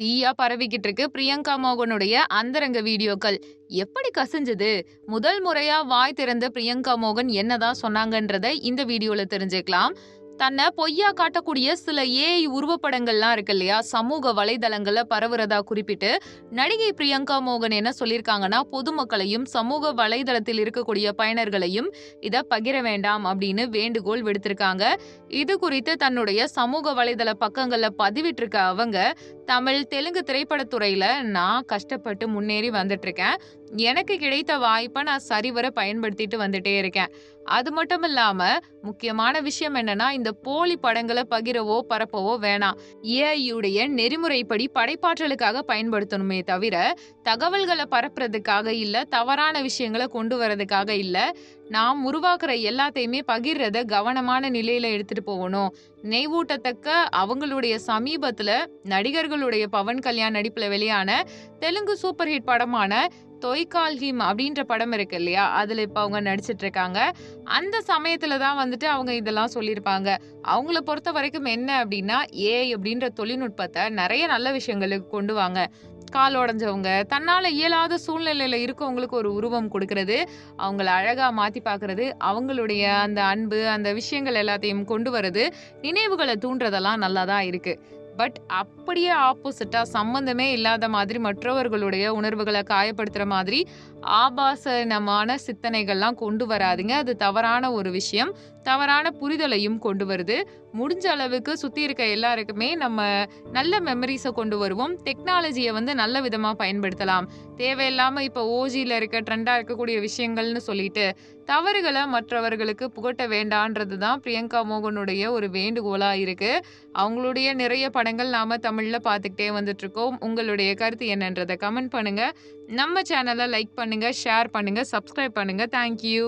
தீயா பரவிக்கிட்டு இருக்கு பிரியங்கா மோகனுடைய அந்தரங்க வீடியோக்கள். எப்படி கசிஞ்சது? முதல் முறையா வாய் திறந்த பிரியங்கா மோகன் என்னதான் சொன்னாங்கன்றதை இந்த வீடியோல தெரிஞ்சுக்கலாம். தன்னை பொய்யா காட்டக்கூடிய சில ஏஐ உருவப்படங்கள்லாம் இருக்கு இல்லையா? சமூக வலைதளங்களில் பரவுறதா குறிப்பிட்டு நடிகை பிரியங்கா மோகன் என்ன சொல்லியிருக்காங்கன்னா பொதுமக்களையும் சமூக வலைதளத்தில் இருக்கக்கூடிய பயனர்களையும் இதை பகிர வேண்டாம் அப்படின்னு வேண்டுகோள் விடுத்திருக்காங்க. இது குறித்து தன்னுடைய சமூக வலைதள பக்கங்களில் பதிவிட்டிருக்க அவங்க தமிழ் தெலுங்கு திரைப்படத்துறையில நான் கஷ்டப்பட்டு முன்னேறி வந்துட்டு இருக்கேன் எனக்கு கிடைத்த வாய்ப்பை நான் சரிவர பயன்படுத்திட்டு வந்துட்டே இருக்கேன். அது மட்டும் இல்லாம முக்கியமான விஷயம் என்னன்னா இந்த போலி படங்களை பகிரவோ பரப்பவோ வேணாம். ஏஐயுடைய நெறிமுறைப்படி படைப்பாற்றலுக்காக பயன்படுத்தணுமே தவிர தகவல்களை பரப்புறதுக்காக இல்ல தவறான விஷயங்களை கொண்டு வரதுக்காக இல்ல நாம் உருவாக்குற எல்லாத்தையுமே பகிர்றத கவனமான நிலையில எடுத்துட்டு போகணும். நெய்வூட்டத்தக்க அவங்களுடைய சமீபத்துல நடிகர்களுடைய பவன் கல்யாண் நடிப்புல வெளியான தெலுங்கு சூப்பர் ஹிட் படமான தொய்கால்ஹிம் அப்படின்ற படம் இருக்கு இல்லையா? அதுல இப்ப அவங்க நடிச்சிட்டு இருக்காங்க. அந்த சமயத்துல தான் வந்துட்டு அவங்க இதெல்லாம் சொல்லியிருப்பாங்க. அவங்கள பொறுத்த வரைக்கும் என்ன அப்படின்னா ஏ அப்படின்ற தொழில்நுட்பத்தை நிறைய நல்ல விஷயங்களுக்கு கொண்டு வாங்க. கால் உடஞ்சவங்க தன்னால இயலாத சூழ்நிலையில இருக்கவங்களுக்கு ஒரு உருவம் கொடுக்கறது அவங்கள அழகா மாத்தி பார்க்கறது அவங்களுடைய அந்த அன்பு அந்த விஷயங்கள் எல்லாத்தையும் கொண்டு வரது நினைவுகளை தூண்டுறதெல்லாம் நல்லா தான் இருக்கு. பட் அப்படியே ஆப்போசிட்டா சம்பந்தமே இல்லாத மாதிரி மற்றவர்களுடைய உணர்வுகளை காயப்படுத்துற மாதிரி ஆபாசனமான சித்தனைகள்லாம் கொண்டு வராதுங்க. அது தவறான ஒரு விஷயம். தவறான புரிதலையும் கொண்டு வருது. முடிஞ்ச அளவுக்கு சுற்றி இருக்க எல்லாருக்குமே நம்ம நல்ல மெமரிஸை கொண்டு வருவோம். டெக்னாலஜியை வந்து நல்ல விதமாக பயன்படுத்தலாம். தேவையில்லாமல் இப்போ ஓஜியில் இருக்க ட்ரெண்டாக இருக்கக்கூடிய விஷயங்கள்னு சொல்லிட்டு தவறுகளை மற்றவர்களுக்கு புகட்ட வேண்டான்றது தான் பிரியங்கா மோகனுடைய ஒரு வேண்டுகோளாக இருக்குது அவங்களுடைய நிறைய படங்கள் நாம தமிழ்ல பார்த்துக்கிட்டே வந்துட்டு இருக்கோம் உங்களுடைய கருத்து என்னன்றதை கமெண்ட் பண்ணுங்க. நம்ம சேனலை லைக் பண்ணுங்க ஷேர் பண்ணுங்க சப்ஸ்கிரைப் பண்ணுங்க. தேங்க்யூ